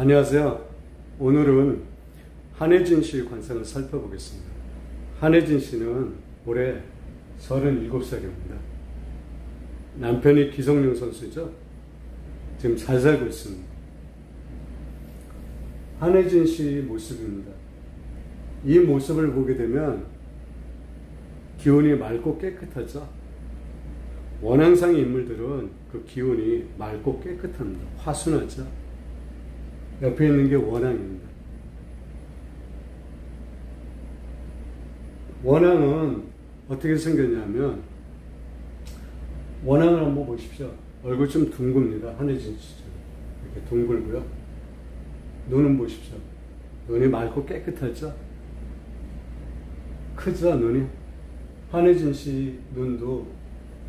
안녕하세요. 오늘은 한혜진 씨의 관상을 살펴보겠습니다. 한혜진 씨는 올해 37살입니다. 남편이 기성용 선수죠. 지금 잘 살고 있습니다. 한혜진 씨 모습입니다. 이 모습을 보게 되면 기운이 맑고 깨끗하죠. 원앙상의 인물들은 그 기운이 맑고 깨끗합니다. 화순하죠. 옆에 있는 게 원앙입니다. 원앙은 어떻게 생겼냐면 원앙을 한번 보십시오. 얼굴 좀 둥급니다. 한혜진 씨죠. 이렇게 둥글고요. 눈은 보십시오. 눈이 맑고 깨끗하죠? 크죠, 눈이? 한혜진 씨 눈도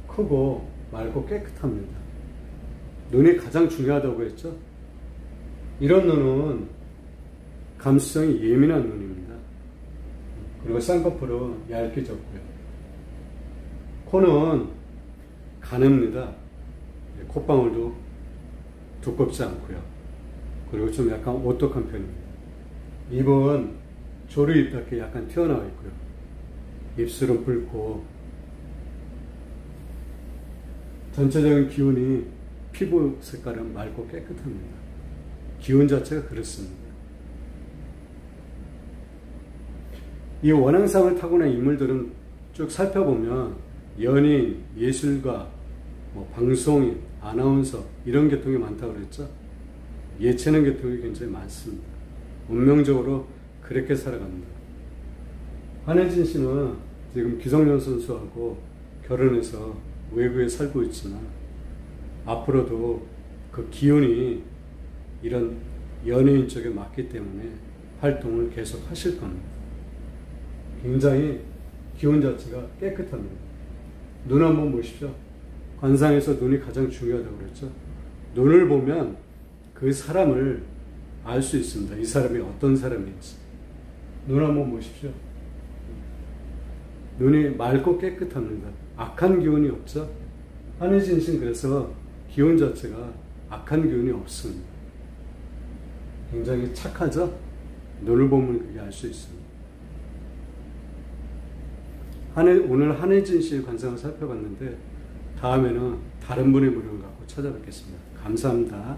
크고 맑고 깨끗합니다. 눈이 가장 중요하다고 했죠? 이런 눈은 감수성이 예민한 눈입니다. 그리고 쌍꺼풀은 얇게 졌고요. 코는 가늡니다. 콧방울도 두껍지 않고요. 그리고 좀 약간 오똑한 편입니다. 입은 조류 입 밖에 약간 튀어나와 있고요. 입술은 붉고 전체적인 기운이 피부 색깔은 맑고 깨끗합니다. 기운 자체가 그렇습니다. 이 원앙상을 타고난 인물들은 쭉 살펴보면 연예인, 예술가, 뭐 방송인, 아나운서 이런 계통이 많다고 그랬죠. 예체능 계통이 굉장히 많습니다. 운명적으로 그렇게 살아갑니다. 한혜진 씨는 지금 기성용 선수하고 결혼해서 외국에 살고 있지만 앞으로도 그 기운이 이런 연예인 쪽에 맞기 때문에 활동을 계속 하실 겁니다. 굉장히 기운 자체가 깨끗합니다. 눈 한번 보십시오. 관상에서 눈이 가장 중요하다고 그랬죠. 눈을 보면 그 사람을 알 수 있습니다. 이 사람이 어떤 사람인지. 눈 한번 보십시오. 눈이 맑고 깨끗합니다. 악한 기운이 없죠. 씨는 그래서 기운 자체가 악한 기운이 없습니다. 굉장히 착하죠? 눈을 보면 그게 알 수 있습니다. 오늘 한혜진 씨의 관상을 살펴봤는데 다음에는 다른 분의 물건을 갖고 찾아뵙겠습니다. 감사합니다.